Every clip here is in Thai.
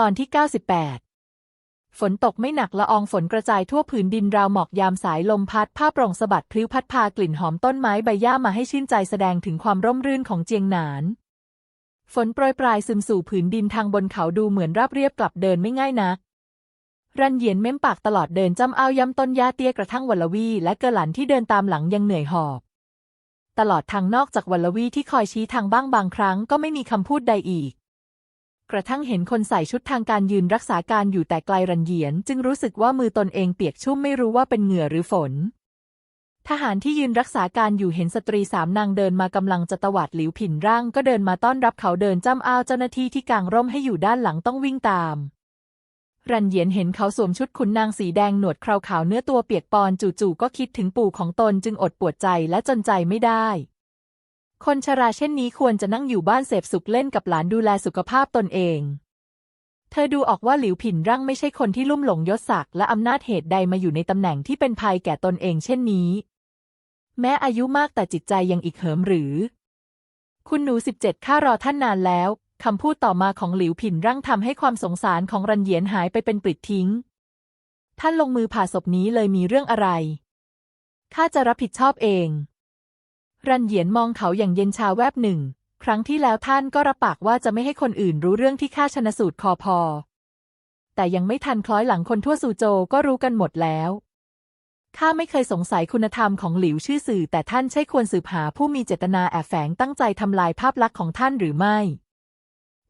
ตอนที่ 98 ฝนตกไม่หนักละอองฝนกระจายทั่วผืนดินราวหมอกยามสายลมพัดผ้าโปร่งสะบัดพลิ้วพัดพากลิ่นหอมต้นไม้ใบหญ้ามาให้ชื่นใจแสดงถึงความร่มรื่นของเจียงหนาน ฝนโปรยปลายซึมสู่ผืนดินทางบนเขาดูเหมือนราบเรียบกลับเดินไม่ง่ายนัก รันเยียนเม้มปากตลอดเดินจำเอาย้ำต้นหญ้าเตี้ยกระทั่งวัลวี และเกอหลันที่เดินตามหลังยังเหนื่อยหอบ ตลอดทางนอกจากวัลวีที่คอยชี้ทางบ้างบางครั้งก็ไม่มีคำพูดใดอีก กระทั่งเห็นคนใส่ชุดทางการยืนรักษาการอยู่แต่ไกลรันเยียน จึงรู้สึกว่ามือตนเองเปียกชุ่มไม่รู้ว่าเป็นเหงื่อหรือฝน ทหารที่ยืนรักษาการอยู่เห็นสตรีสามนางเดินมากำลังจะตวาดหลิวผินร่าง ก็เดินมาต้อนรับเขาเดินจ้ำอ้าวเจ้าหน้าที่ที่กางร่มให้อยู่ด้านหลังต้องวิ่งตามรันเยียนเห็นเขาสวมชุดขุนนางสีแดงหนวดคราวขาวเนื้อตัวเปียกปอนจู่ๆก็คิดถึงปู่ของตนจึงอดปวดใจและจนใจไม่ได้ คนชราเช่นนี้ควรจะนั่งอยู่บ้านเสพสุขเล่นกับหลานดูแลสุขภาพตนเอง เธอดูออกว่าหลิวผินร่างไม่ใช่คนที่ลุ่มหลงยศศักดิ์และอำนาจเหตุใดมาอยู่ในตำแหน่งที่เป็นภัยแก่ตนเองเช่นนี้ แม้อายุมากแต่จิตใจยังอีกเหิมหรือ คุณหนูสิบเจ็ดข้ารอท่านนานแล้วคำพูดต่อมาของหลิวผินร่างทำให้ความสงสารของรันเยียนหายไปเป็นปลิดทิ้ง ท่านลงมือผ่าศพนี้เลยมีเรื่องอะไรข้าจะรับผิดชอบเอง รันเหยียนมองเขาอย่างเย็นชาแวบหนึ่ง ครั้งที่แล้วท่านก็รับปากว่าจะไม่ให้คนอื่นรู้เรื่องที่ข้าชนสูตรคอพอ แต่ยังไม่ทันคล้อยหลังคนทั่วซูโจก็รู้กันหมดแล้วข้าไม่เคยสงสัยคุณธรรมของหลิวชื่อสื่อ แต่ท่านใช่ควรสืบหาผู้มีเจตนาแอบแฝงตั้งใจทำลายภาพลักษณ์ของท่านหรือไม่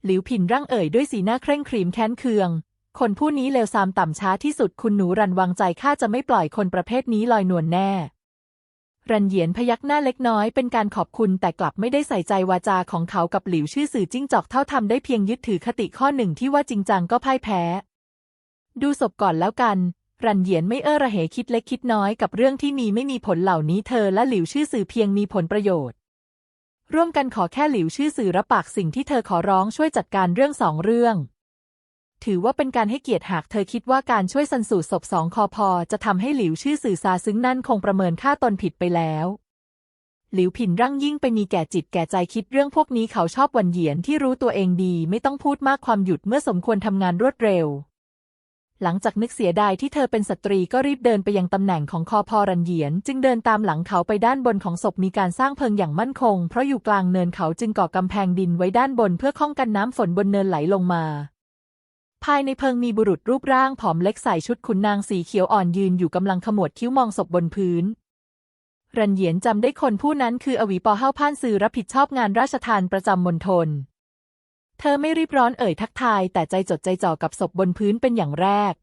หลิวผินร่างเอ่ยด้วยสีหน้าเคร่งครีมแค้นเคือง คนผู้นี้เลวทรามต่ำช้าที่สุดคุณหนูรันวางใจข้าจะไม่ปล่อยคนประเภทนี้ลอยนวลแน่ รันเหยียนพยักหน้าเล็กน้อยเป็นการขอบคุณแต่กลับไม่ได้ใส่ใจวาจาของเขากับหลิวชื่อสื่อจิ้งจอกเท่าทำได้เพียงยึดถือคติข้อหนึ่งที่ว่าจริงจังก็พ่ายแพ้ ดูศพก่อนแล้วกัน รันเหยียนไม่เอ้อระเหคิดเล็กคิดน้อยกับเรื่องที่มีไม่มีผลเหล่านี้เธอและหลิวชื่อสื่อเพียงมีผลประโยชน์ ร่วมกันขอแค่หลิวชื่อสื่อรับปากสิ่งที่เธอขอร้องช่วยจัดการเรื่องสองเรื่อง ถือว่าเป็นการให้เกียรติหากเธอคิดว่าการช่วยสันสูตรศพสองคอพอจะทำให้หลิวชื่อสื่อซาซึ้งนั่นคงประเมินค่าตนผิดไปแล้วหลิวผินร่างยิ่งไปมีแก่จิตแก่ใจคิดเรื่องพวกนี้เขาชอบวันเหยียนที่รู้ตัวเองดีไม่ต้องพูดมากความหยุดเมื่อสมควรทำงานรวดเร็ว หลังจากนึกเสียดายที่เธอเป็นสตรีก็รีบเดินไปยังตำแหน่งของคอพอรันเหยียน จึงเดินตามหลังเขาไปด้านบนของศพมีการสร้างเพิงอย่างมั่นคง เพราะอยู่กลางเนินเขาจึงก่อกำแพงดินไว้ด้านบนเพื่อป้องกันน้ำฝนบนเนินไหลลงมา ภายในเพิงมีบุรุษรูปร่างผอมเล็กใส่ชุดขุนนางสีเขียวอ่อนยืนอยู่กำลังขมวดคิ้วมองศพบนพื้น รันเหยียนจำได้คนผู้นั้นคืออวีปอเฮาพ่านซือรับผิดชอบงานราชทานประจำมณฑล เธอไม่รีบร้อนเอ่ยทักทาย แต่ใจจดใจจ่อกับศพบนพื้นเป็นอย่างแรก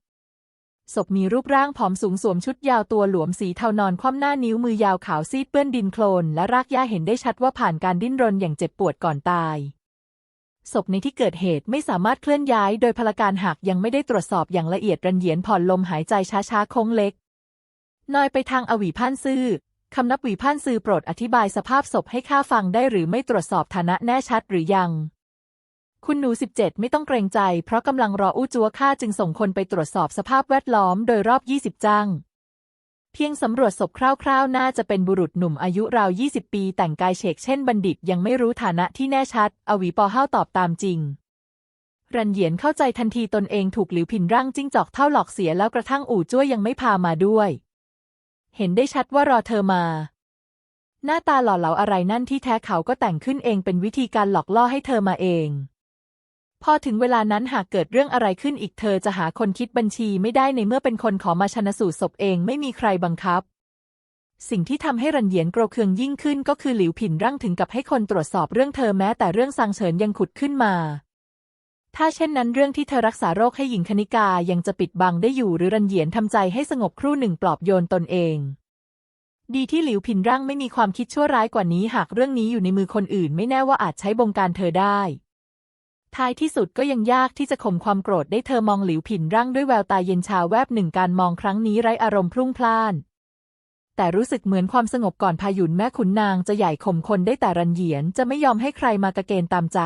ศพมีรูปร่างผอมสูงสวมชุดยาวตัวหลวมสีเทานอนคว่ำหน้านิ้วมือยาวขาวซีดเปื้อนดินโคลนและรากหญ้าเห็นได้ชัดว่าผ่านการดิ้นรนอย่างเจ็บปวดก่อนตาย ศพในที่เกิดเหตุไม่สามารถเคลื่อนย้ายโดยพลการหากยังไม่ได้ตรวจสอบอย่างละเอียดรันเหยียนผ่อนลมหายใจช้าๆโค้งเล็กนอยไปทางอวีพ่านซื่อคำนับวีพ่านซือโปรดอธิบายสภาพศพให้ข้าฟังได้หรือไม่ตรวจสอบฐานะแน่ชัดหรือยัง คุณหนูสิบเจ็ดไม่ต้องเกรงใจ เพราะกำลังรออู้จัวข้าจึงส่งคนไปตรวจสอบสภาพแวดล้อมโดยรอบยี่สิบจัง เพียงสำรวจศพคร่าวๆ น่าจะเป็นบุรุษหนุ่มอายุราวยี่สิบปี แต่งกายเฉกเช่นบัณฑิตยังไม่รู้ฐานะที่แน่ชัด อวีปอเฮาตอบตามจริง รันเหยียนเข้าใจทันทีตนเองถูกหลิวผินร่างจิ้งจอกเท่าหลอกเสียแล้วกระทั่งอู่จ้วยยังไม่พามาด้วย เห็นได้ชัดว่ารอเธอมา หน้าตาหล่อเหลาอะไรนั่นที่แท้เขาก็แต่งขึ้นเองเป็นวิธีการหลอกล่อให้เธอมาเอง พอถึงเวลานั้นหากเกิดเรื่องอะไรขึ้นอีกเธอจะหาคนคิดบัญชีไม่ได้ในเมื่อเป็นคนขอมาชนะสูตรศพเองไม่มีใครบังคับ สิ่งที่ทำให้รันเหยียนโกรธเคืองยิ่งขึ้นก็คือหลิวผินร่างถึงกับให้คนตรวจสอบเรื่องเธอแม้แต่เรื่องซังเฉินยังขุดขึ้นมา ถ้าเช่นนั้นเรื่องที่เธอรักษาโรคให้หญิงคณิกายังจะปิดบังได้อยู่หรือรันเหยียนทำใจให้สงบครู่หนึ่งปลอบโยนตนเองดีที่หลิวผินร่างไม่มีความคิดชั่วร้ายกว่านี้หากเรื่องนี้อยู่ในมือคนอื่นไม่แน่ว่าอาจใช้บงการเธอได้ ท้ายที่สุดก็ยังยากที่จะข่มความโกรธได้เธอมองหลิวผินร่างด้วยแววตาเย็นชาแวบหนึ่งการมองครั้งนี้ไร้อารมณ์พรุ่งพล่าน แต่รู้สึกเหมือนความสงบก่อนพายุนแม่ขุนนางจะใหญ่ข่มคนได้แต่รันเหยียนจะไม่ยอมให้ใครมากระเกณฑ์ตามใจ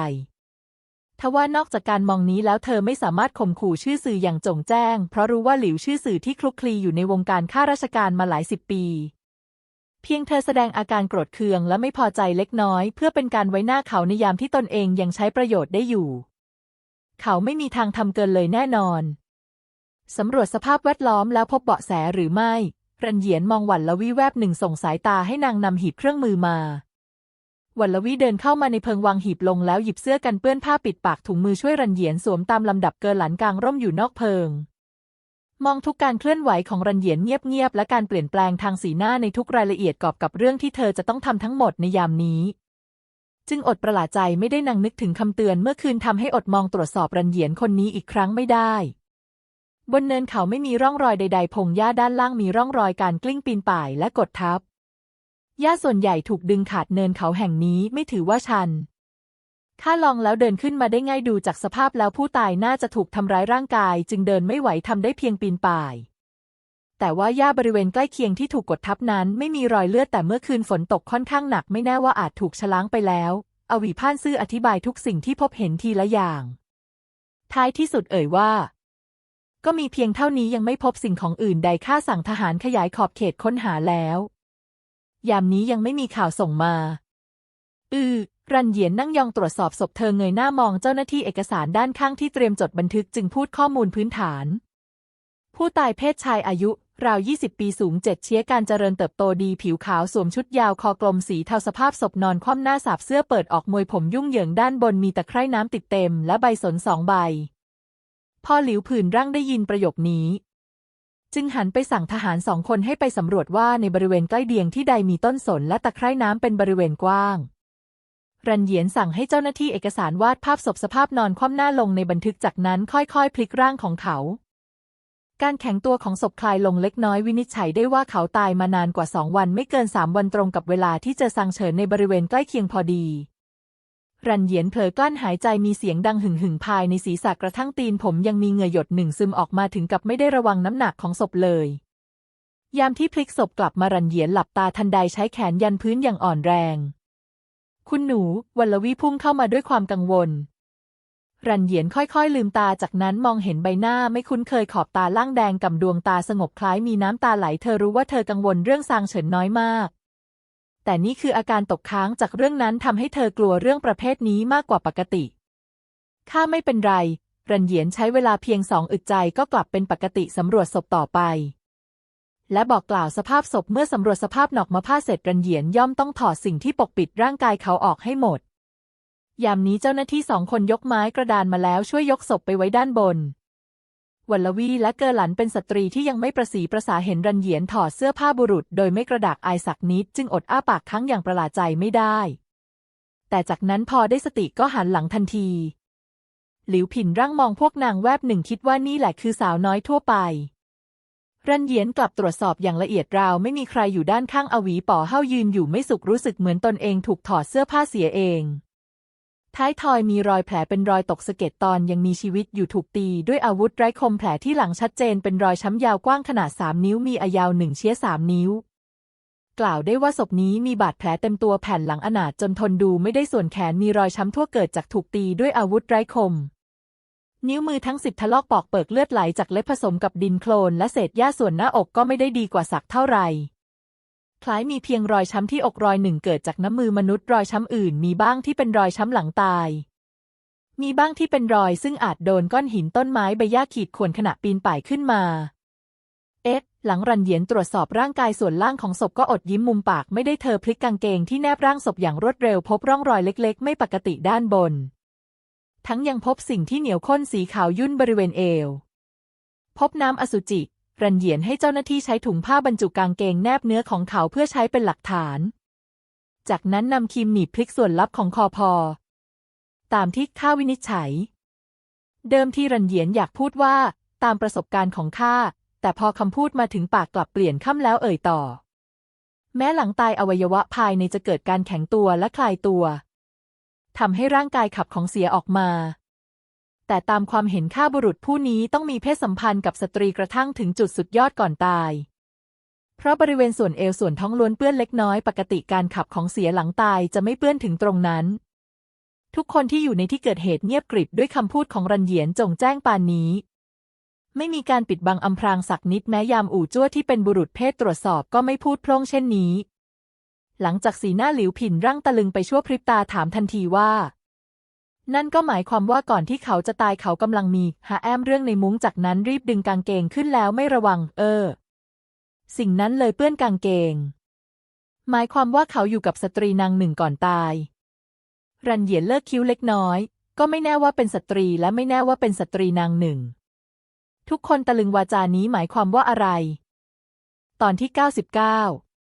ทว่านอกจากการมองนี้แล้วเธอไม่สามารถข่มขู่ชื่อสื่ออย่างจงแจ้ง เพราะรู้ว่าหลิวชื่อสื่อที่คลุกคลีอยู่ในวงการข้าราชการมาหลายสิบปี เพียงเธอแสดงอาการโกรธเคืองและไม่พอใจเล็กน้อย เพื่อเป็นการไว้หน้าเขาในยามที่ตนเองยังใช้ประโยชน์ได้อยู่ เขาไม่มีทางทำเกินเลยแน่นอน สำรวจสภาพแวดล้อมแล้วพบเบาะแสหรือไม่ รันเหยียนมองหวันละวิแวบหนึ่งส่งสายตาให้นางนำหีบเครื่องมือมาหวันละวิเดินเข้ามาในเพิงวางหีบลงแล้วหยิบเสื้อกันเปื้อนผ้าปิดปากถุงมือช่วยรันเหยียนสวมตามลำดับเกินหลันกลางร่มอยู่นอกเพิง มองทุกการเคลื่อนไหวของรันเหยียนเงียบๆ และการเปลี่ยนแปลงทางสีหน้าในทุกรายละเอียดกอบกับเรื่องที่เธอจะต้องทำทั้งหมดในยามนี้ จึงอดประหลาดใจไม่ได้นังนึกถึงคำเตือนเมื่อคืนทำให้อดมองตรวจสอบรันเหยียนคนนี้อีกครั้งไม่ได้ บนเนินเขาไม่มีร่องรอยใด ๆ พงหญ้าด้านล่างมีร่องรอยการกลิ้งปีนป่ายและกดทับหญ้าส่วนใหญ่ถูกดึงขาดเนินเขาแห่งนี้ไม่ถือว่าชัน ข้าลองแล้วเดินขึ้นมาได้ง่ายดูจากสภาพแล้วผู้ตายน่าจะถูกทำร้ายร่างกาย จึงเดินไม่ไหวทำได้เพียงปีนป่าย แต่ว่าหญ้าบริเวณใกล้เคียงที่ถูกกดทับนั้น ไม่มีรอยเลือดแต่เมื่อคืนฝนตกค่อนข้างหนักไม่แน่ว่าอาจถูกฉล้างไปแล้ว อวีพ่านซื่ออธิบายทุกสิ่งที่พบเห็นทีละอย่าง ท้ายที่สุดเอ่ยว่า ก็มีเพียงเท่านี้ยังไม่พบสิ่งของอื่นใดข้าสั่งทหารขยายขอบเขตค้นหาแล้ว ยามนี้ยังไม่มีข่าวส่งมา อือ รันเหยียนนั่งยองตรวจสอบศพเธอเงยหน้ามองเจ้าหน้าที่เอกสารด้านข้างที่เตรียมจดบันทึกจึงพูดข้อมูลพื้นฐาน ผู้ตายเพศชายอายุ ราว 20 ปีสูงเจ็ดเชี้ยการเจริญเติบโตดีผิวขาวสวมชุดยาวคอกลมสีเทาสภาพศพนอนคว่ำหน้าสาบเสื้อเปิดออกมวยผมยุ่งเหยิงด้านบนมีตะไคร่น้ำติดเต็มและใบสนสองใบ พอหลิวผื่นร่างได้ยินประโยคนี้ จึงหันไปสั่งทหารสองคนให้ไปสำรวจว่าในบริเวณใกล้เดียงที่ใดมีต้นสนและตะไคร่น้ำเป็นบริเวณกว้าง รันเหยียนสั่งให้เจ้าหน้าที่เอกสารวาดภาพศพสภาพนอนคว่ำหน้าลงในบันทึกจากนั้นค่อยๆ พลิกร่างของเขา การแข็งตัวของศพคลายลงเล็กน้อยวินิจฉัยได้ว่าเขาตายมานานกว่าสองวันไม่เกินสามวันตรงกับเวลาที่เจอซังเฉินในบริเวณใกล้เคียงพอดี รันเหยียนเผลอกลั้นหายใจมีเสียงดังหึ่งหึ่งภายในศีรษะกระทั่งตีนผมยังมีเหงื่อหยดหนึ่งซึมออกมาถึงกับไม่ได้ระวังน้ำหนักของศพเลย ยามที่พลิกศพกลับมารันเหยียนหลับตาทันใดใช้แขนยันพื้นอย่างอ่อนแรง คุณหนูวัลวีพุ่งเข้ามาด้วยความกังวล รันเหยียนค่อยๆ ลืมตาจากนั้นมองเห็นใบหน้าไม่คุ้นเคยขอบตาล่างแดงกับดวงตาสงบคล้ายมีน้ำตาไหลเธอรู้ว่าเธอกังวลเรื่องซางเฉินน้อยมาก แต่นี่คืออาการตกค้างจากเรื่องนั้นทำให้เธอกลัวเรื่องประเภทนี้มากกว่าปกติข้าไม่เป็นไร รันเหยียนใช้เวลาเพียงสองอึดใจก็กลับเป็นปกติสำรวจศพต่อไป และบอกกล่าวสภาพศพเมื่อสำรวจสภาพหนอกมาผ้าเสร็จรันเหยียนย่อมต้องถอดสิ่งที่ปกปิดร่างกายเขาออกให้หมด ยามนี้เจ้าหน้าที่สองคนยกไม้กระดานมาแล้วช่วยยกศพไปไว้ด้านบนวัลวีและเกอหลันเป็นสตรีที่ยังไม่ประสีประสาเห็นรันเหยียนถอดเสื้อผ้าบุรุษ โดยไม่กระดากอายสักนิด จึงอดอ้าปากค้างอย่างประหลาดใจไม่ได้ แต่จากนั้นพอได้สติก็หันหลังทันที หลิวผินร่างมองพวกนางแวบหนึ่งคิดว่านี่แหละคือสาวน้อยทั่วไป รันเยียนกลับตรวจสอบอย่างละเอียดราวไม่มีใครอยู่ด้านข้างอวีป๋อเฮายืนอยู่ไม่สุขรู้สึกเหมือนตนเองถูกถอดเสื้อผ้าเสียเอง ท้ายทอยมีรอยแผลเป็นรอยตกสะเก็ดตอนยังมีชีวิตอยู่ถูกตี ด้วยอาวุธไร้คมแผลที่หลังชัดเจนเป็นรอยช้ำยาวกว้างขนาดสามนิ้วมีอายาวหนึ่งเชี้ยสามนิ้ว กล่าวได้ว่าศพนี้มีบาดแผลเต็มตัวแผ่นหลังอนาถจนทนดูไม่ได้ส่วนแขนมีรอยช้ำทั่วเกิดจากถูกตีด้วยอาวุธไร้คม นิ้วมือทั้งสิบทะลอกปอกเปิกเลือดไหลจากเล็บผสมกับดินโคลนและเศษหญ้าส่วนหน้าอกก็ไม่ได้ดีกว่าสักเท่าไหร่คล้ายมีเพียงรอยช้ำที่อกรอยหนึ่งเกิดจากน้ำมือมนุษย์รอยช้ำอื่นมีบ้างที่เป็นรอยช้ำหลังตาย มีบ้างที่เป็นรอยซึ่งอาจโดนก้อนหินต้นไม้ใบหญ้าขีดข่วนขณะปีนป่ายขึ้นมา เอ๊ะหลังรันเหยียนตรวจสอบร่างกายส่วนล่างของศพก็อดยิ้มมุมปากไม่ได้เธอพลิกกางเกงที่แนบร่างศพอย่างรวดเร็วพบร่องรอยเล็ก ๆ ไม่ปกติด้านบน ทั้งยังพบสิ่งที่เหนียวข้นสีขาวยุ่นบริเวณเอว พบน้ำอสุจิ รันเหยียนให้เจ้าหน้าที่ใช้ถุงผ้าบรรจุกางเกงแนบเนื้อของเขาเพื่อใช้เป็นหลักฐาน จากนั้นนำครีมหนีบพลิกส่วนลับของคอพอ ตามที่ข้าวินิจฉัย เดิมที่รันเหยียนอยากพูดว่า ตามประสบการณ์ของข้า แต่พอคำพูดมาถึงปากกลับเปลี่ยนค่ำแล้วเอ่ยต่อ แม้หลังตายอวัยวะภายในจะเกิดการแข็งตัวและคลายตัว ทำให้ร่างกายขับของเสียออกมา แต่ตามความเห็นข้าบุรุษผู้นี้ต้องมีเพศสัมพันธ์กับสตรีกระทั่งถึงจุดสุดยอดก่อนตาย เพราะบริเวณส่วนเอวส่วนท้องล้วนเปื้อนเล็กน้อยปกติการขับของเสียหลังตายจะไม่เปื้อนถึงตรงนั้น ทุกคนที่อยู่ในที่เกิดเหตุเงียบกริบด้วยคำพูดของรันเหยียนจงแจ้งปานนี้ไม่มีการปิดบังอำพรางสักนิดแม้ยามอู่จ้วที่เป็นบุรุษเพศตรวจสอบก็ไม่พูดพร่งเช่นนี้ หลังจากสีหน้าหลิวผินร่างตะลึงไปชั่วพริบตาถามทันทีว่า นั่นก็หมายความว่าก่อนที่เขาจะตายเขากำลังมี หาแอมเรื่องในมุ้งจากนั้นรีบดึงกางเกงขึ้นแล้วไม่ระวัง เออ สิ่งนั้นเลยเปื้อนกางเกง หมายความว่าเขาอยู่กับสตรีนางหนึ่งก่อนตาย รันเหยียนเลิกคิ้วเล็กน้อย ก็ไม่แน่ว่าเป็นสตรีและไม่แน่ว่าเป็นสตรีนางหนึ่ง ทุกคนตะลึงวาจานี้หมายความว่าอะไร ตอนที่ 99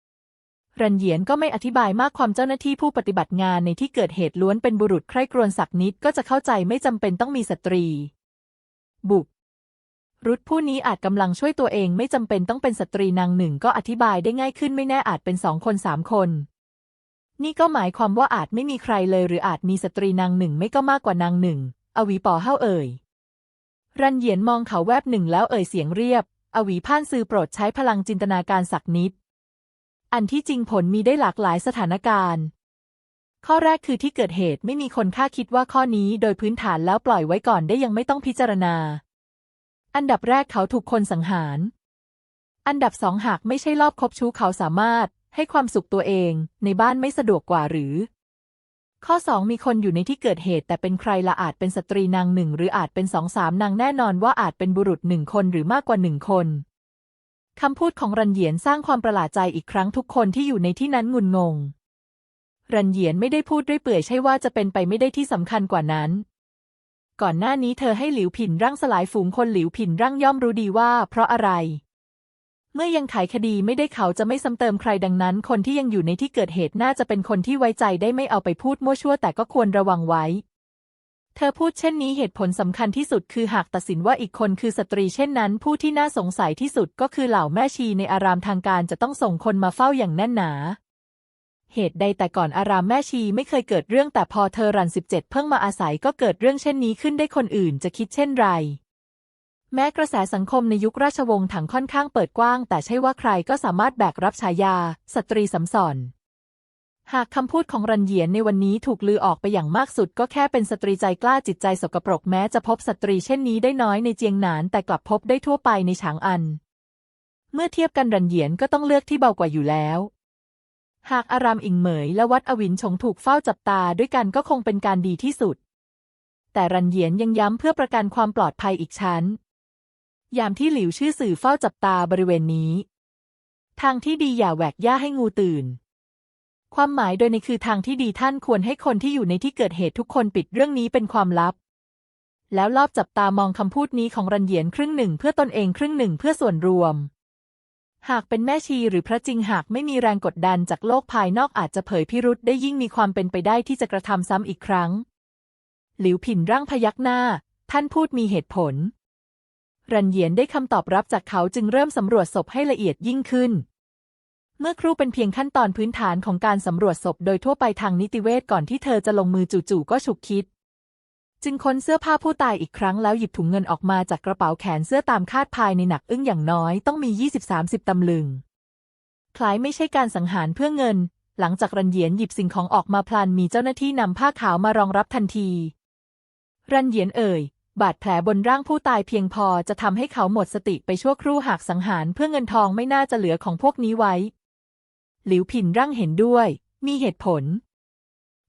รันเหยียนก็ไม่อธิบายมากความเจ้าหน้าที่ผู้ปฏิบัติงานในที่เกิดเหตุล้วนเป็นบุรุษใคร่ครวญสักนิดก็จะเข้าใจไม่จำเป็นต้องมีสตรี บุกรุธผู้นี้อาจกำลังช่วยตัวเองไม่จำเป็นต้องเป็นสตรีนางหนึ่งก็อธิบายได้ง่ายขึ้นไม่แน่อาจเป็นสองคนสามคน นี่ก็หมายความว่าอาจไม่มีใครเลยหรืออาจมีสตรีนางหนึ่งไม่ก็มากกว่านางหนึ่ง อวีปอเฮ้าเอ่ย รันเหยียนมองเขาแวบหนึ่งแล้วเอ่ยเสียงเรียบ อวีพ่านซือโปรดใช้พลังจินตนาการสักนิด อันที่จริงผลมีได้หลากหลายสถานการณ์ ข้อแรกคือที่เกิดเหตุไม่มีคนคาคิดว่าข้อนี้โดยพื้นฐานแล้วปล่อยไว้ก่อนได้ยังไม่ต้องพิจารณา อันดับแรกเขาถูกคนสังหาร อันดับสองหากไม่ใช่รอบคบชู้เขาสามารถให้ความสุขตัวเองในบ้านไม่สะดวกกว่าหรือ ข้อสองมีคนอยู่ในที่เกิดเหตุ แต่เป็นใครละอาจเป็นสตรีนางหนึ่ง หรืออาจเป็นสองสามนางแน่นอนว่าอาจเป็นบุรุษหนึ่งคนหรือมากกว่าหนึ่งคน คำพูดของรันเหยียนสร้างความประหลาดใจอีกครั้งทุกคนที่อยู่ในที่นั้นงุนงง รันเหยียนไม่ได้พูดด้วยเปื่อยใช่ว่าจะเป็นไปไม่ได้ที่สำคัญกว่านั้น ก่อนหน้านี้เธอให้หลิวผินร่างสลายฝูงคนหลิวผินร่างย่อมรู้ดีว่า เพราะอะไร เมื่อยังไขคดีไม่ได้เขาจะไม่ซ้ำเติมใครดังนั้น คนที่ยังอยู่ในที่เกิดเหตุน่าจะเป็นคนที่ไว้ใจได้ไม่เอาไปพูดมั่วชั่วแต่ก็ควรระวังไว้ เธอพูดเช่นนี้เหตุผลสำคัญที่สุดคือหากตัดสินว่าอีกคนคือสตรีเช่นนั้น ผู้ที่น่าสงสัยที่สุดก็คือเหล่าแม่ชีในอารามทางการจะต้องส่งคนมาเฝ้าอย่างแน่นหนา เหตุใดแต่ก่อนอารามแม่ชีไม่เคยเกิดเรื่องแต่พอเธอรันสิบเจ็ดเพิ่งมาอาศัยก็เกิดเรื่องเช่นนี้ขึ้นได้คนอื่นจะคิดเช่นไร แม้กระแสสังคมในยุคราชวงศ์ถังค่อนข้างเปิดกว้าง แต่ใช่ว่าใครก็สามารถแบกรับฉายา สตรีสำสอน หากคำพูดของรันเหยียนในวันนี้ถูกลือออกไปอย่างมากสุด ก็แค่เป็นสตรีใจกล้าจิตใจสกปรกแม้จะพบสตรีเช่นนี้ได้น้อยในเจียงหนาน แต่กลับพบได้ทั่วไปในฉางอัน เมื่อเทียบกันรันเหยียนก็ต้องเลือกที่เบากว่าอยู่แล้ว หากอารามอิงเหมยและวัดอวินชงถูกเฝ้าจับตาด้วยกันก็คงเป็นการดีที่สุด แต่รันเหยียนยังย้ำเพื่อประกันความปลอดภัยอีกชั้น ยามที่หลิวชื่อสื่อเฝ้าจับตาบริเวณนี้ ทางที่ดีอย่าแหวกย่าให้งูตื่น ความหมายโดยในคือทางที่ดีท่านควรให้คนที่อยู่ในที่เกิดเหตุทุกคนปิดเรื่องนี้เป็นความลับ แล้วรอบจับตามองคำพูดนี้ของรันเหยียนครึ่งหนึ่งเพื่อตนเองครึ่งหนึ่งเพื่อส่วนรวม หากเป็นแม่ชีหรือพระจริงหากไม่มีแรงกดดันจากโลกภายนอกอาจจะเผยพิรุษได้ยิ่งมีความเป็นไปได้ที่จะกระทำซ้ำอีกครั้ง หลิวผินร่างพยักหน้า ท่านพูดมีเหตุผล รันเหยียนได้คำตอบรับจากเขาจึงเริ่มสำรวจศพให้ละเอียดยิ่งขึ้น เมื่อครู่เป็นเพียงขั้นตอนพื้นฐานของการสำรวจศพโดยทั่วไปทางนิติเวชก่อนที่เธอจะลงมือจู่ๆก็ฉุกคิด จึงค้นเสื้อผ้าผู้ตายอีกครั้งแล้วหยิบถุงเงินออกมาจากกระเป๋าแขนเสื้อตามคาดภายในหนักอึ้งอย่างน้อยต้องมี 20-30 ตำลึง คล้ายไม่ใช่การสังหารเพื่อเงิน หลังจากรันเหยียนหยิบสิ่งของออกมาพลันมีเจ้าหน้าที่นำผ้าขาวมารองรับทันที รันเหยียนเอ่ยบาดแผลบนร่างผู้ตายเพียงพอจะทำให้เขาหมดสติไปชั่วครู่หากสังหารเพื่อเงินทองไม่น่าจะเหลือของพวกนี้ไว้ หลิวผินร่างเห็นด้วย มีเหตุผล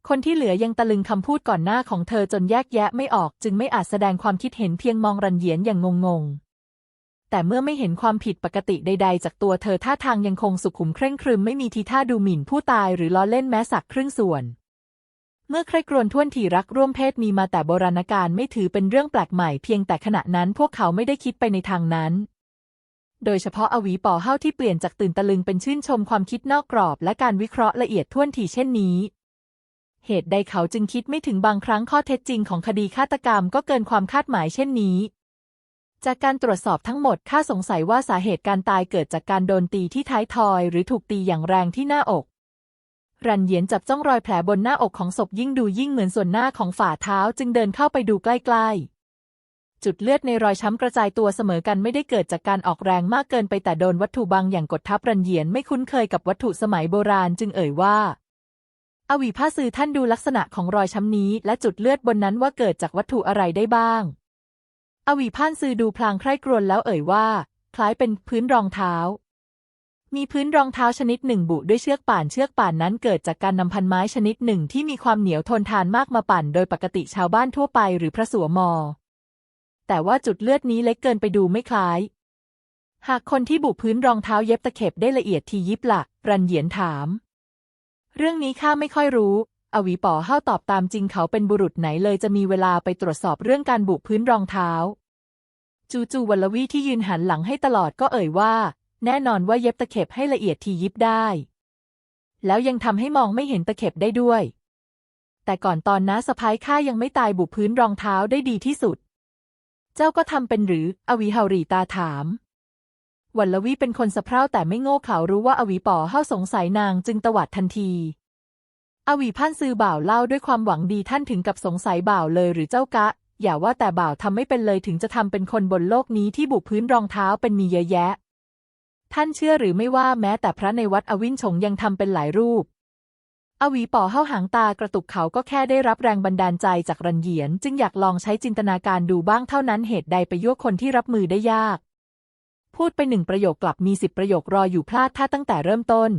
คนที่เหลือยังตะลึงคำพูดก่อนหน้าของเธอจนแยกแยะไม่ออก จึงไม่อาจแสดงความคิดเห็นเพียงมองรันเหยียนอย่างงงๆ แต่เมื่อไม่เห็นความผิดปกติใด ๆ จากตัวเธอท่าทางยังคงสุขุมเคร่งครึมไม่มีทีท่าดูหมิ่นผู้ตายหรือล้อเล่นแม้สักครึ่งส่วน เมื่อใครกรวนท่วนทีรักร่วมเพศมีมาแต่โบราณกาลไม่ถือเป็นเรื่องแปลกใหม่เพียงแต่ขณะนั้นพวกเขาไม่ได้คิดไปในทางนั้น โดยเฉพาะอวีป่อเฮาที่เปลี่ยนจากตื่นตะลึงเป็นชื่นชมความคิดนอกกรอบ และการวิเคราะห์ละเอียดท่วนทีเช่นนี้ เหตุใดเขาจึงคิดไม่ถึงบางครั้งข้อเท็จจริงของคดีฆาตกรรมก็เกินความคาดหมายเช่นนี้ จากการตรวจสอบทั้งหมดข้าสงสัยว่าสาเหตุการตายเกิดจากการโดนตีที่ท้ายทอย หรือถูกตีอย่างแรงที่หน้าอกรันเหยียนจับจ้องรอยแผลบนหน้าอกของศพยิ่งดูยิ่งเหมือนส่วนหน้าของฝ่าเท้าจึงเดินเข้าไปดูใกล้ๆ จุดเลือดในรอยช้ำกระจายตัวเสมอกันไม่ได้เกิดจากการออกแรงมากเกินไปแต่โดนวัตถุบางอย่างกดทับรันเหยียนไม่คุ้นเคยกับวัตถุสมัยโบราณจึงเอ่ยว่าอวีผ้าซือท่านดูลักษณะของรอยช้ำนี้ และจุดเลือดบนนั้นว่าเกิดจากวัตถุอะไรได้บ้าง อวีพ่านซือดูพลางใคร่ครวญแล้วเอ่ยว่า คล้ายเป็นพื้นรองเท้า มีพื้นรองเท้าชนิดหนึ่งบุด้วยเชือกป่านเชือกป่านนั้นเกิดจากการนำพันไม้ชนิดหนึ่งที่มีความเหนียวทนทานมากมาปั่น โดยปกติชาวบ้านทั่วไปหรือพระสัวมอ แต่ว่าจุดเลือดนี้เล็กเกินไปดูไม่คล้าย หากคนที่บุพื้นรองเท้าเย็บตะเข็บได้ละเอียดทียิบหลักรันเหยียนถาม เรื่องนี้ข้าไม่ค่อยรู้ อวีป๋อเฮ้าตอบตามจริงเขาเป็นบุรุษไหนเลยจะมีเวลาไปตรวจสอบเรื่องการบุพื้นรองเท้า จูจูวัลวีที่ยืนหันหลังให้ตลอดก็เอ่ยว่า แน่นอนว่าเย็บตะเข็บให้ละเอียดทียิบได้ แล้วยังทำให้มองไม่เห็นตะเข็บได้ด้วยแต่ก่อนตอนน้าสะพ้ายข้ายังไม่ตายบุพื้นรองเท้าได้ดีที่สุด เจ้าก็ทำเป็นหรือ อวีเฮารีตาถาม วัลวีเป็นคนสะเพร่าแต่ไม่โง่เขารู้ว่าอวีป๋อเฮ้าสงสัยนางจึงตวัดทันที อวีพันซื้อบ่าวเล่าด้วยความหวังดีท่านถึงกับสงสัยบ่าวเลยหรือเจ้ากะ อย่าว่าแต่บ่าวทำไม่เป็นเลยถึงจะทำเป็นคนบนโลกนี้ที่บุพื้นรองเท้าเป็นมีเยอะแยะ ท่านเชื่อหรือไม่ว่าแม้แต่พระในวัดอวินชงยังทำเป็นหลายรูป อวีป๋อเฮ้าหางตากระตุกเขาก็แค่ได้รับแรงบันดาลใจจากรันเหยียน จึงอยากลองใช้จินตนาการดูบ้างเท่านั้นเหตุใดไปยั่วคนที่รับมือได้ยาก พูดไปหนึ่งประโยคกลับมีสิบประโยครออยู่พลาดท่าตั้งแต่เริ่มต้น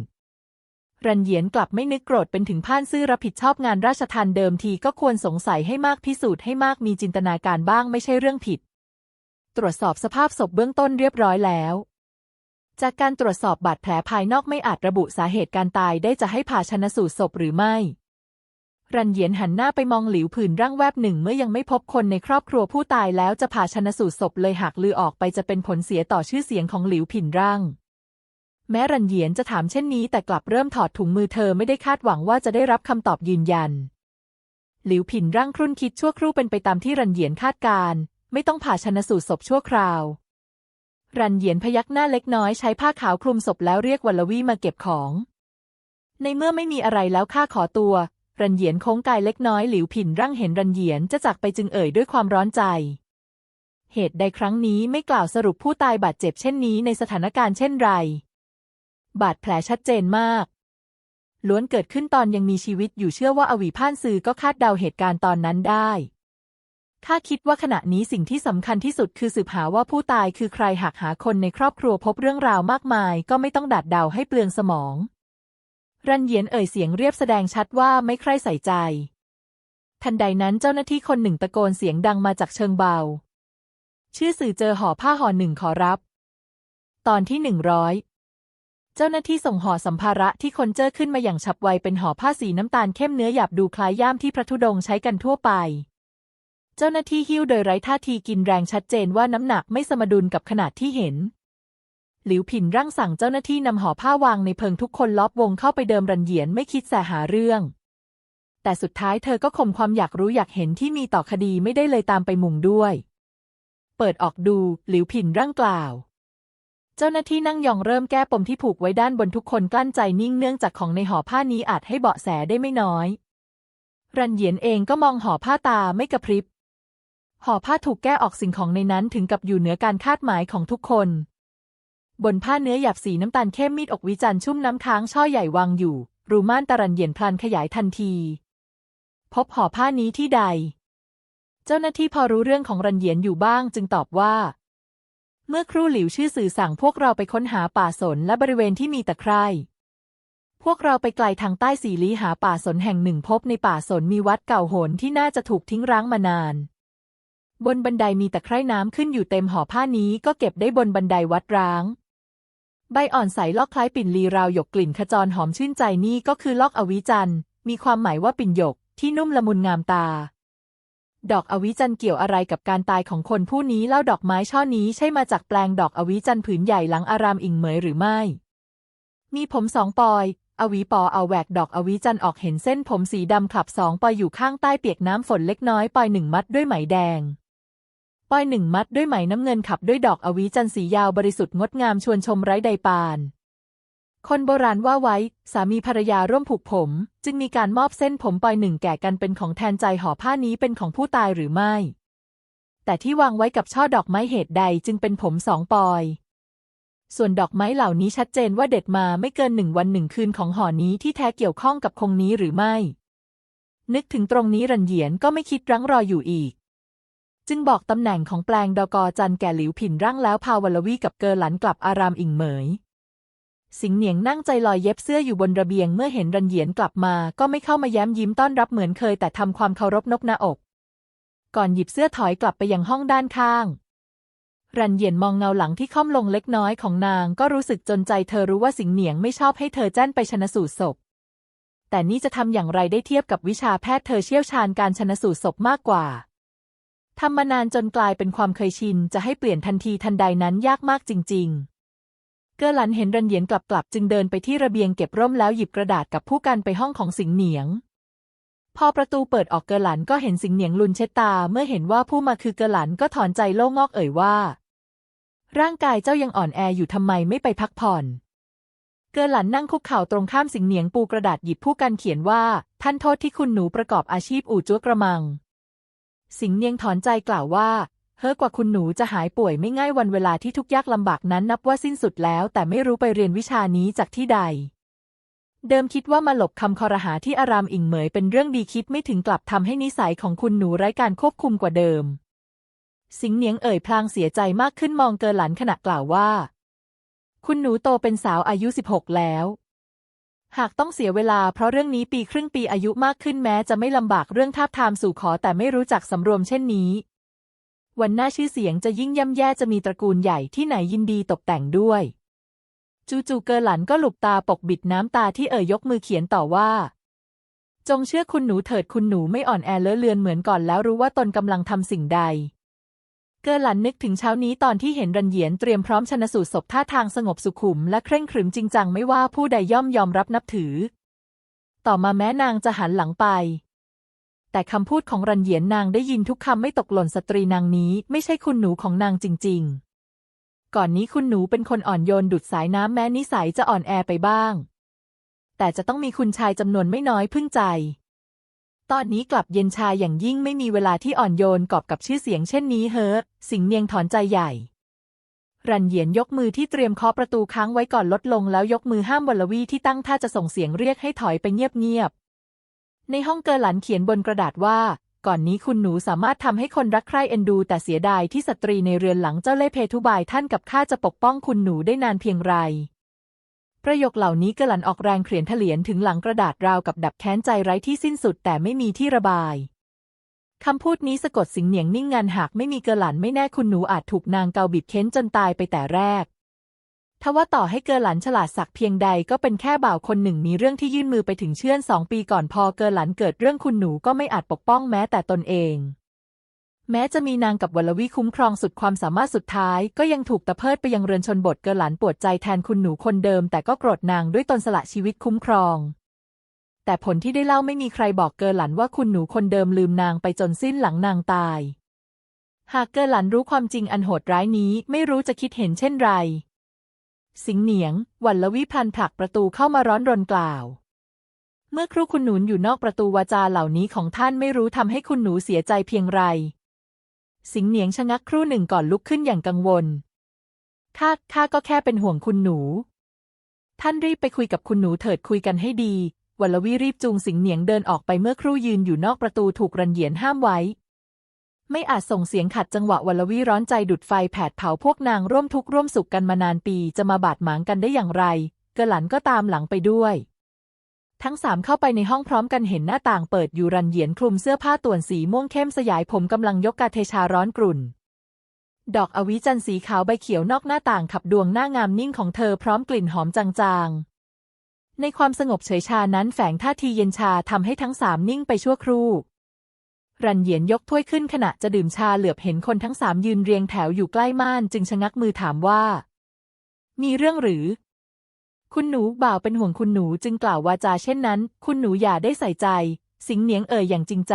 รันเหยียนกลับไม่นึกโกรธเป็นถึงพ่านซื่อรับผิดชอบงานราชทันเดิมทีก็ควรสงสัยให้มากพิสูจน์ให้มากมีจินตนาการบ้างไม่ใช่เรื่องผิด ตรวจสอบสภาพศพเบื้องต้นเรียบร้อยแล้ว จากการตรวจสอบบาดแผลภายนอกไม่อาจระบุสาเหตุการตายได้จะให้ผ่าชนสูตรศพหรือไม่ รันเยียนหันหน้าไปมองหลิวผืนร่างแวบหนึ่งเมื่อยังไม่พบคนในครอบครัวผู้ตายแล้วจะผ่าชนสูตรศพเลยหากลือออกไปจะเป็นผลเสียต่อชื่อเสียงของหลิวผินร่าง แม้รันเยียนจะถามเช่นนี้ แต่กลับเริ่มถอดถุงมือเธอไม่ได้คาดหวังว่าจะได้รับคำตอบยืนยัน หลิวผินร่างครุ่นคิดชั่วครู่เป็นไปตามที่รันเยียนคาดการณ์ไม่ต้องผ่าชนสูตรศพชั่วคราว รันเหยียนพยักหน้าเล็กน้อยใช้ผ้าขาวคลุมศพแล้วเรียกวัลวีมาเก็บของ ในเมื่อไม่มีอะไรแล้วข้าขอตัว รันเหยียนโค้งกายเล็กน้อยหลิวผินร่างเห็นรันเหยียนจะจากไปจึงเอ่ยด้วยความร้อนใจ เหตุใดครั้งนี้ไม่กล่าวสรุปผู้ตายบาดเจ็บเช่นนี้ในสถานการณ์เช่นไร บาดแผลชัดเจนมาก ล้วนเกิดขึ้นตอนยังมีชีวิตอยู่เชื่อว่าอวีพ่านซือก็คาดเดาเหตุการณ์ตอนนั้นได้ ข้าคิดว่าขณะนี้สิ่งที่สำคัญที่สุดคือสืบหาว่าผู้ตายคือใครหากหาคนในครอบครัวพบเรื่องราวมากมาย ก็ไม่ต้องดัดเดาให้เปลืองสมอง รันเยียนเอ่ยเสียงเรียบแสดงชัดว่าไม่ใคร่ใส่ใจ ทันใดนั้นเจ้าหน้าที่คนหนึ่งตะโกนเสียงดังมาจากเชิงเบา ชื่อสื่อเจอห่อผ้าห่อหนึ่งขอรับ ตอนที่หนึ่งร้อยเจ้าหน้าที่ส่งห่อสัมภาระที่คนเจอขึ้นมาอย่างฉับไวเป็นห่อผ้าสีน้ำตาลเข้มเนื้อหยาบดูคล้ายย่ามที่พระธุดงค์ใช้กันทั่วไป เจ้าหน้าที่หิ้วโดยไร้ท่าทีกินแรงชัดเจนว่าน้ำหนักไม่สมดุลกับขนาดที่เห็น หลิวผินร่างสั่งเจ้าหน้าที่นำห่อผ้าวางในเพิงทุกคนล้อมวงเข้าไปเดิมรันเหยียนไม่คิดแสหาเรื่อง แต่สุดท้ายเธอก็ข่มความอยากรู้อยากเห็นที่มีต่อคดีไม่ได้เลยตามไปมุงด้วย เปิดออกดูหลิวผินร่างกล่าว เจ้าหน้าที่นั่งยองเริ่มแก้ปมที่ผูกไว้ด้านบนทุกคนกลั้นใจนิ่งเนื่องจากของในห่อผ้านี้อาจให้เบาะแสได้ไม่น้อย รันเหยียนเองก็มองห่อผ้าตาไม่กระพริบ ห่อผ้าถูกแก้ออกสิ่งของในนั้นถึงกับอยู่เหนือการคาดหมายของทุกคน บนผ้าเนื้อหยาบสีน้ำตาลเข้มมีดอกวิจันทร์ชุ่มน้ำค้างช่อใหญ่วางอยู่ รูม่านตรันเยียนพลันขยายทันที พบห่อผ้านี้ที่ใด เจ้าหน้าที่พอรู้เรื่องของรันเยียนอยู่บ้างจึงตอบว่า เมื่อครู่หลิวชื่อสื่อสั่งพวกเราไปค้นหาป่าสนและบริเวณที่มีตะไคร่พวกเราไปไกลทางใต้สีลีหาป่าสนแห่งหนึ่งพบในป่าสนมีวัดเก่าโหนที่น่าจะถูกทิ้งร้างมานาน บนบันไดมีตะไคร่น้ำขึ้นอยู่เต็มห่อผ้านี้ก็เก็บได้บนบันไดวัดร้าง ใบอ่อนใสลอกคล้ายปิ่นลีราวหยกกลิ่นขจรหอมชื่นใจนี่ก็คือลอกอวิจันต์มีความหมายว่าปิ่นหยกที่นุ่มละมุนงามตา ดอกอวิจันต์เกี่ยวอะไรกับการตายของคนผู้นี้เล่าดอกไม้ช่อนี้ใช่มาจากแปลงดอกอวิจันต์ผืนใหญ่หลังอารามอิงเหมยหรือไม่ มีผมสองปอย อวีปอเอาแหวกดอกอวิจันต์ออกเห็นเส้นผมสีดำขลับสองปอยอยู่ข้างใต้เปียกน้ำฝนเล็กน้อยปอยหนึ่งมัดด้วยไหมแดง ปอยหนึ่งมัดด้วยไหมน้ำเงินขับด้วยดอกอวิจันทร์สียาวบริสุทธิ์งดงามชวนชมไร้ใดปาน คนโบราณว่าไว้ สามีภรรยาร่วมผูกผม จึงมีการมอบเส้นผมปอยหนึ่งแก่กันเป็นของแทนใจห่อผ้านี้เป็นของผู้ตายหรือไม่ แต่ที่วางไว้กับช่อดอกไม้เหตุใดจึงเป็นผมสองปอย ส่วนดอกไม้เหล่านี้ชัดเจนว่าเด็ดมาไม่เกินหนึ่งวันหนึ่งคืนของห่อนี้ที่แท้เกี่ยวข้องกับคงนี้หรือไม่ นึกถึงตรงนี้รันเหยียนก็ไม่คิดรั้งรออยู่อีก จึงบอกตำแหน่งของแปลงดกอจันแก่หลิวผินร่างแล้วพาวลวีกับเกอหลันกลับอารามอิงเหมย สิงเหนียงนั่งใจลอยเย็บเสื้ออยู่บนระเบียงเมื่อเห็นรันเหยียนกลับมา ก็ไม่เข้ามาแย้มยิ้มต้อนรับเหมือนเคยแต่ทำความเคารพนกหน้าอก ก่อนหยิบเสื้อถอยกลับไปยังห้องด้านข้าง รันเหยียนมองเงาหลังที่ค่อมลงเล็กน้อยของนาง ก็รู้สึกจนใจเธอรู้ว่าสิงเหนียงไม่ชอบให้เธอแจ้นไปชนะสูตรศพแต่นี่จะทำอย่างไรได้เทียบกับวิชาแพทย์เธอเชี่ยวชาญการชนะสูตรศพมากกว่า ทำมานานจนกลายเป็นความเคยชิน จะให้เปลี่ยนทันทีทันใดนั้นยากมากจริง ๆ เกอหลันเห็นรันเหยียนกลับๆจึงเดินไปที่ระเบียงเก็บร่มแล้วหยิบกระดาษกับผู้กันไปห้องของสิงเหนียง พอประตูเปิดออกเกอหลันก็เห็นสิงเหนียงลุนเชตา เมื่อเห็นว่าผู้มาคือเกอหลันก็ถอนใจโล่งอกเอ่ยว่า ร่างกายเจ้ายังอ่อนแออยู่ทำไมไม่ไปพักผ่อนเกอหลันนั่งคุกเข่าตรงข้ามสิงเหนียงปูกระดาษหยิบผู้กันเขียนว่า ท่านโทษที่คุณหนูประกอบอาชีพอู่จั้วกระมัง สิงเนียงถอนใจกล่าวว่า เฮ้อกว่าคุณหนูจะหายป่วยไม่ง่ายวันเวลาที่ทุกยากลำบากนั้นนับว่าสิ้นสุดแล้ว แต่ไม่รู้ไปเรียนวิชานี้จากที่ใด เดิมคิดว่ามาหลบคำคอรหาที่อารามอิงเหมยเป็นเรื่องดีคิดไม่ถึงกลับทำให้นิสัยของคุณหนูไร้การควบคุมกว่าเดิม สิงเนียงเอ่ยพลางเสียใจมากขึ้นมองเกินหลันขณะกล่าวว่า คุณหนูโตเป็นสาวอายุ 16 แล้ว หากต้องเสียเวลาเพราะเรื่องนี้ปีครึ่งปีอายุมากขึ้นแม้จะไม่ลำบากเรื่องทาบทามสู่ขอแต่ไม่รู้จักสำรวมเช่นนี้ วันหน้าชื่อเสียงจะยิ่งย่ำแย่จะมีตระกูลใหญ่ที่ไหนยินดีตกแต่งด้วย จู่ๆเกอหลันก็หลุบตาปกปิดน้ำตาที่เอ่ยยกมือเขียนต่อว่า จงเชื่อคุณหนูเถิดคุณหนูไม่อ่อนแอเลอะเลือนเหมือนก่อนแล้วรู้ว่าตนกำลังทำสิ่งใด เกอหลันนึกถึงเช้านี้ตอนที่เห็นรันเหยียนเตรียมพร้อมชนสูตรศพท่าทางสงบสุขุมและเคร่งครึมจริงจังไม่ว่าผู้ใดย่อมยอมรับนับถือ ต่อมาแม้นางจะหันหลังไป แต่คำพูดของรันเหยียนนางได้ยินทุกคำไม่ตกหล่นสตรีนางนี้ ไม่ใช่คุณหนูของนางจริง ๆ ก่อนนี้คุณหนูเป็นคนอ่อนโยนดุดสายน้ำแม้นิสัยจะอ่อนแอไปบ้าง แต่จะต้องมีคุณชายจำนวนไม่น้อยพึ่งใจ ตอนนี้กลับเย็นชาอย่างยิ่งไม่มีเวลาที่อ่อนโยนกอบกับชื่อเสียงเช่นนี้เฮ้อสิงเนียงถอนใจใหญ่ รันเหยียนยกมือที่เตรียมเคาะประตูค้างไว้ก่อนลดลงแล้วยกมือห้ามวลวีที่ตั้งท่าจะส่งเสียงเรียกให้ถอยไปเงียบๆ ในห้องเกอหลันเขียนบนกระดาษว่า ก่อนนี้คุณหนูสามารถทำให้คนรักใคร่เอ็นดู แต่เสียดายที่สตรีในเรือนหลังเจ้าเล่ห์เพทุบายท่านกับข้าจะปกป้องคุณหนูได้นานเพียงไร ประโยคเหล่านี้เกอหลันออกแรงเขียนเถลียนถึงหลังกระดาษราวกับดับแค้นใจไร้ที่สิ้นสุดแต่ไม่มีที่ระบาย คำพูดนี้สะกดสิงเหนียงนิ่งงันหากไม่มีเกอหลันไม่แน่คุณหนูอาจถูกนางเกาบิดเค้นจนตายไปแต่แรกทว่าต่อให้เกอหลันฉลาดสักเพียงใดก็เป็นแค่บ่าวคนหนึ่งมีเรื่องที่ยื่นมือไปถึงเชื่อนสองปีก่อนพอเกอหลันเกิดเรื่องคุณหนูก็ไม่อาจปกป้องแม้แต่ตนเอง แม้จะมีนางกับวลวีคุ้มครองสุดความสามารถสุดท้าย ก็ยังถูกตะเพิดไปยังเรือนชนบทเกอหลันปวดใจแทนคุณหนูคนเดิม แต่ก็โกรธนางด้วยตนสละชีวิตคุ้มครอง แต่ผลที่ได้เล่าไม่มีใครบอกเกอหลันว่าคุณหนูคนเดิมลืมนางไปจนสิ้นหลังนางตาย หากเกอหลันรู้ความจริงอันโหดร้ายนี้ไม่รู้จะคิดเห็นเช่นไร สิงเหนียงวันละวิพันผลักประตูเข้ามาร้อนรนกล่าว เมื่อครูคุณหนุนอยู่นอกประตูวาจาเหล่านี้ของท่านไม่รู้ทำให้คุณหนูเสียใจเพียงไร สิงเหนียงชะงักครู่หนึ่งก่อนลุกขึ้นอย่างกังวล ข้า ข้าก็แค่เป็นห่วงคุณหนู ท่านรีบไปคุยกับคุณหนูเถิดคุยกันให้ดีวัลวีรีบจูงสิงเหนียงเดินออกไปเมื่อครู่ยืนอยู่นอกประตูถูกรันเหยียนห้ามไว้ ไม่อาจส่งเสียงขัดจังหวะวัลวีร้อนใจดุดไฟแผดเผาพวกนางร่วมทุกข์ร่วมสุขกันมานานปีจะมาบาดหมางกันได้อย่างไร เกหลันก็ตามหลังไปด้วย ทั้งสามเข้าไปในห้องพร้อมกันเห็นหน้าต่างเปิดอยู่รันเหยียนคลุมเสื้อผ้าต่วนสีม่วงเข้มสยายผมกำลังยกกาเทชาร้อนกรุ่น ดอกอวิจันต์สีขาวใบเขียวนอกหน้าต่างขับดวงหน้างามนิ่งของเธอพร้อมกลิ่นหอมจางๆ ในความสงบเฉยชานั้นแฝงท่าทีเย็นชาทำให้ทั้งสามนิ่งไปชั่วครู่ รันเหยียนยกถ้วยขึ้นขณะจะดื่มชาเหลือบเห็นคนทั้งสามยืนเรียงแถวอยู่ใกล้ม่านจึงชะงักมือถามว่า มีเรื่องหรือ คุณหนูบ่าวเป็นห่วงคุณหนูจึงกล่าววาจาเช่นนั้น คุณหนูอย่าได้ใส่ใจ สิงเหนียงเอ่ยอย่างจริงใจ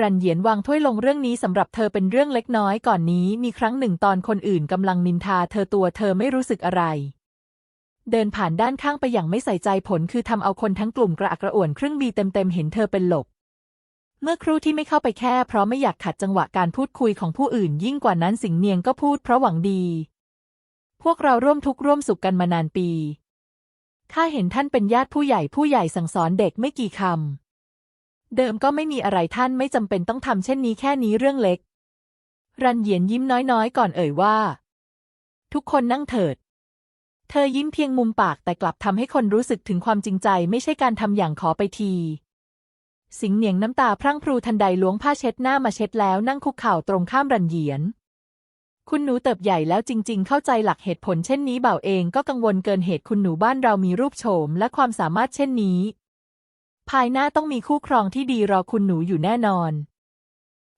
รันเหยียนวางถ้วยลงเรื่องนี้สำหรับเธอเป็นเรื่องเล็กน้อยก่อนนี้มีครั้งหนึ่งตอนคนอื่นกำลังนินทาเธอตัวเธอไม่รู้สึกอะไร เดินผ่านด้านข้างไปอย่างไม่ใส่ใจผลคือทำเอาคนทั้งกลุ่มกระอักกระอ่วนครึ่งบีเต็มๆเห็นเธอเป็นหลบเมื่อครู่ที่ไม่เข้าไปแค่เพราะไม่อยากขัดจังหวะการพูดคุยของผู้อื่นยิ่งกว่านั้นสิงเนียงก็พูดเพราะหวังดี วกเราร่วมทุกข์ร่วมสุขกันมานานปี ข้าเห็นท่านเป็นญาติผู้ใหญ่ผู้ใหญ่สั่งสอนเด็กไม่กี่คำ เดิมก็ไม่มีอะไรท่านไม่จำเป็นต้องทำเช่นนี้แค่นี้เรื่องเล็ก รันเหยียนยิ้มน้อยๆ ก่อนเอ่ยว่า ทุกคนนั่งเถิด เธอยิ้มเพียงมุมปากแต่กลับทำให้คนรู้สึกถึงความจริงใจไม่ใช่การทำอย่างขอไปทีสิงเหนียงน้ำตาพรั่งพรูทันใดล้วงผ้าเช็ดหน้ามาเช็ดแล้วนั่งคุกเข่าตรงข้ามรันเหยียน คุณหนูเติบใหญ่แล้วจริง ๆ เข้าใจหลักเหตุผลเช่นนี้เบ่าวเองก็กังวลเกินเหตุคุณหนูบ้านเรามีรูปโฉมและความสามารถเช่นนี้ ภายหน้าต้องมีคู่ครองที่ดีรอคุณหนูอยู่แน่นอน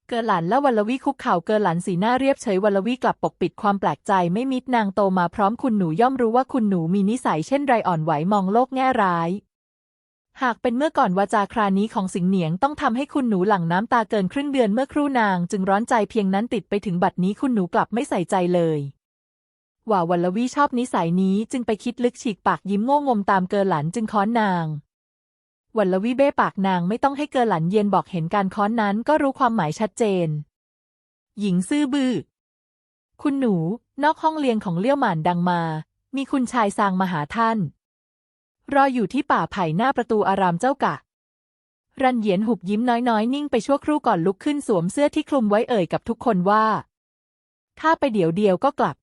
เกิดหลันและวัลวีคุกเข่าเกิดหลันสีหน้าเรียบเฉยวัลวีกลับปกปิดความแปลกใจไม่มิดนางโตมาพร้อมคุณหนูย่อมรู้ว่าคุณหนูมีนิสัยเช่นไรอ่อนไหวมองโลกแง่ร้าย หากเป็นเมื่อก่อนวาจาครานี้ของสิงเหนียงต้องทำให้คุณหนูหลั่งน้ำตาเกินครึ่งเดือนเมื่อครู่นางจึงร้อนใจเพียงนั้นติดไปถึงบัดนี้คุณหนูกลับไม่ใส่ใจเลยว่าวัลวีชอบนิสัยนี้จึงไปคิดลึกฉีกปากยิ้มโง่งมตามเกินหลันจึงค้อนนาง วัลวีเบ้ปากนางไม่ต้องให้เกินหลันเย็นบอกเห็นการค้อนนั้นก็รู้ความหมายชัดเจน หญิงซื่อบือ้อ คุณหนู นอกห้องเรียนของเลี้ยวหมานดังมา มีคุณชายซางมาหาท่าน รออยู่ที่ป่าไผ่หน้าประตูอารามเจ้ากะ รันเหยียนหุบยิ้มน้อยๆ นิ่งไปชั่วครู่ก่อนลุกขึ้นสวมเสื้อที่คลุมไว้เอ่ยกับทุกคนว่า ถ้าไปเดี๋ยวเดียวก็กลับ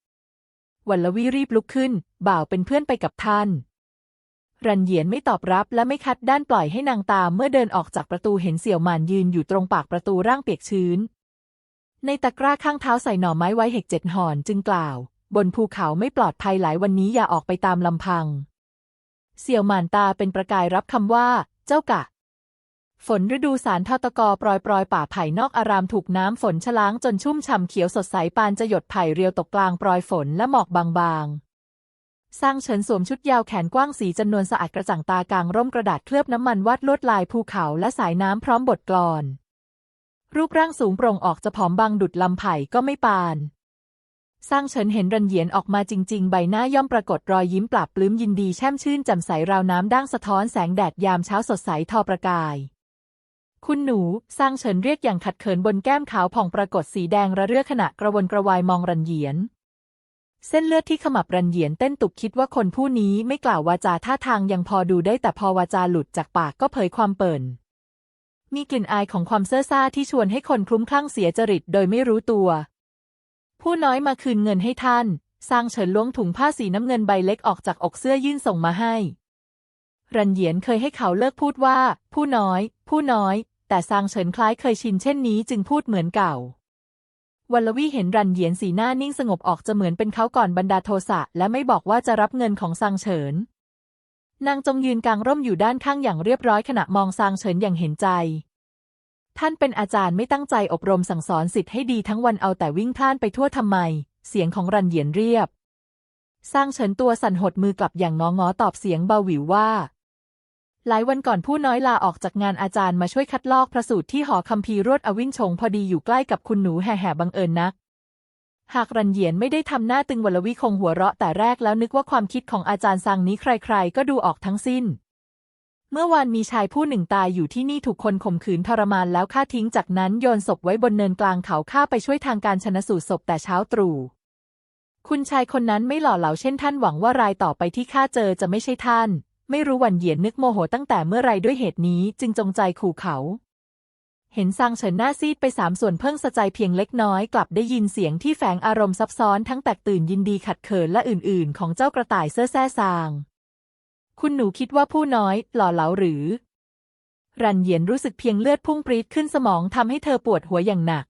วัลวีรีบลุกขึ้น บ่าวเป็นเพื่อนไปกับท่าน รันเหยียนไม่ตอบรับและไม่คัดด้านปล่อยให้นางตามเมื่อเดินออกจากประตูเห็นเสี่ยวหมานยืนอยู่ตรงปากประตูร่างเปียกชื้น ในตะกร้าข้างเท้าใส่หน่อไม้ไว้เห็กเจ็ดหอนจึงกล่าว บนภูเขาไม่ปลอดภัยหลายวันนี้อย่าออกไปตามลำพัง เสี่ยวหมานตาเป็นประกายรับคำว่า เจ้ากะ ฝนฤดูสารทอตะกอปลอยปลอยป่าไผ่นอกอารามถูกน้ำฝนชล้างจนชุ่มฉ่ำเขียวสดใสปานจะหยดไผ่เรียวตกกลางปลอยฝนและหมอกบางๆสร้างเฉินสวมชุดยาวแขนกว้างสีจำนวนสะอาดกระจ่างตากลางร่มกระดาษเคลือบน้ำมันวาดลวดลายภูเขาและสายน้ำพร้อมบทกลอน รูปร่างสูงโปร่งออกจะผอมบางดุดลำไผ่ก็ไม่ปาน สร้างเฉินเห็นรันเหยียนออกมาจริง ๆ ใบหน้าย่อมปรากฏรอยยิ้มปราบปลื้มยินดีแช่มชื่นแจ่มใสราวน้ำด่างสะท้อนแสงแดดยามเช้าสดใสทอประกาย คุณหนูสร้างเฉินเรียกอย่างขัดเขินบนแก้มขาวผ่องปรากฏสีแดงระเรื่อขณะกระวนกระวายมองรันเหยียน เส้นเลือดที่ขมับรันเหยียนเต้นตุกคิดว่าคนผู้นี้ไม่กล่าววาจาท่าทางยังพอดูได้แต่พอวาจาหลุดจากปากก็เผยความเปิ่นมีกลิ่นอายของความเซ่อซ่าที่ชวนให้คนคลุ้มคลั่งเสียจริตโดยไม่รู้ตัว ผู้น้อยมาคืนเงินให้ท่านสร้างเฉินล้วงถุงผ้าสีน้ำเงินใบเล็กออกจากอกเสื้อยื่นส่งมาให้ รันเหยียนเคยให้เขาเลิกพูดว่า ผู้น้อย ผู้น้อย แต่ซางเฉินคล้ายเคยชินเช่นนี้จึงพูดเหมือนเก่า วัลวีเห็นรันเหยียนสีหน้านิ่งสงบออกจะเหมือนเป็นเขาก่อนบรรดาโทสะและไม่บอกว่าจะรับเงินของซางเฉิน นางจงยืนกลางร่มอยู่ด้านข้างอย่างเรียบร้อยขณะมองซางเฉินอย่างเห็นใจ ท่านเป็นอาจารย์ไม่ตั้งใจอบรมสั่งสอนสิทธิ์ให้ดีทั้งวันเอาแต่วิ่งพล่านไปทั่วทำไม เสียงของรันเหยียนเรียบ สร้างเฉินตัวสั่นหดมือกลับอย่างงองอตอบเสียงเบาหวิวว่า หลายวันก่อนผู้น้อยลาออกจากงานอาจารย์มาช่วยคัดลอกพระสูตรที่หอคัมภีร์รวดอวินชงพอดีอยู่ใกล้กับคุณหนูแห่แห่บังเอิญนัก หากรันเหยียนไม่ได้ทำหน้าตึงวลวิคงหัวเราะแต่แรกแล้วนึกว่าความคิดของอาจารย์ซังนี้ใครๆ ก็ดูออกทั้งสิ้น เมื่อวานมีชายผู้หนึ่งตายอยู่ที่นี่ถูกคนข่มขืนทรมานแล้วฆ่าทิ้งจากนั้นโยนศพไว้บนเนินกลางเขาฆ่าไปช่วยทางการชนะสูตรศพแต่เช้าตรู่คุณชายคนนั้นไม่หล่อเหลาเช่นท่านหวังว่ารายต่อไปที่ข้าเจอจะไม่ใช่ท่าน ไม่รู้วันเหยียนนึกโมโหตั้งแต่เมื่อไรด้วยเหตุนี้จึงจงใจขู่เขา เห็นซางเฉินหน้าซีดไปสามส่วนเพิ่งสะใจเพียงเล็กน้อยกลับได้ยินเสียงที่แฝงอารมณ์ซับซ้อนทั้งแตกตื่นยินดีขัดเขินและอื่นๆ ของเจ้ากระต่ายเสื้อแซ่ซาง คุณหนูคิดว่าผู้น้อย หล่อเหลาหรือ รันเย็นรู้สึกเพียงเลือดพุ่งปรี๊ดขึ้นสมองทำให้เธอปวดหัวอย่างหนัก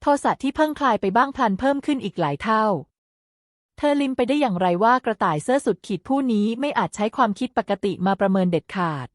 โทสะที่เพิ่งคลายไปบ้างพลันเพิ่มขึ้นอีกหลายเท่า เธอลิมไปได้อย่างไรว่ากระต่ายเสื้อสุดขีดผู้นี้ไม่อาจใช้ความคิดปกติมาประเมินเด็ดขาด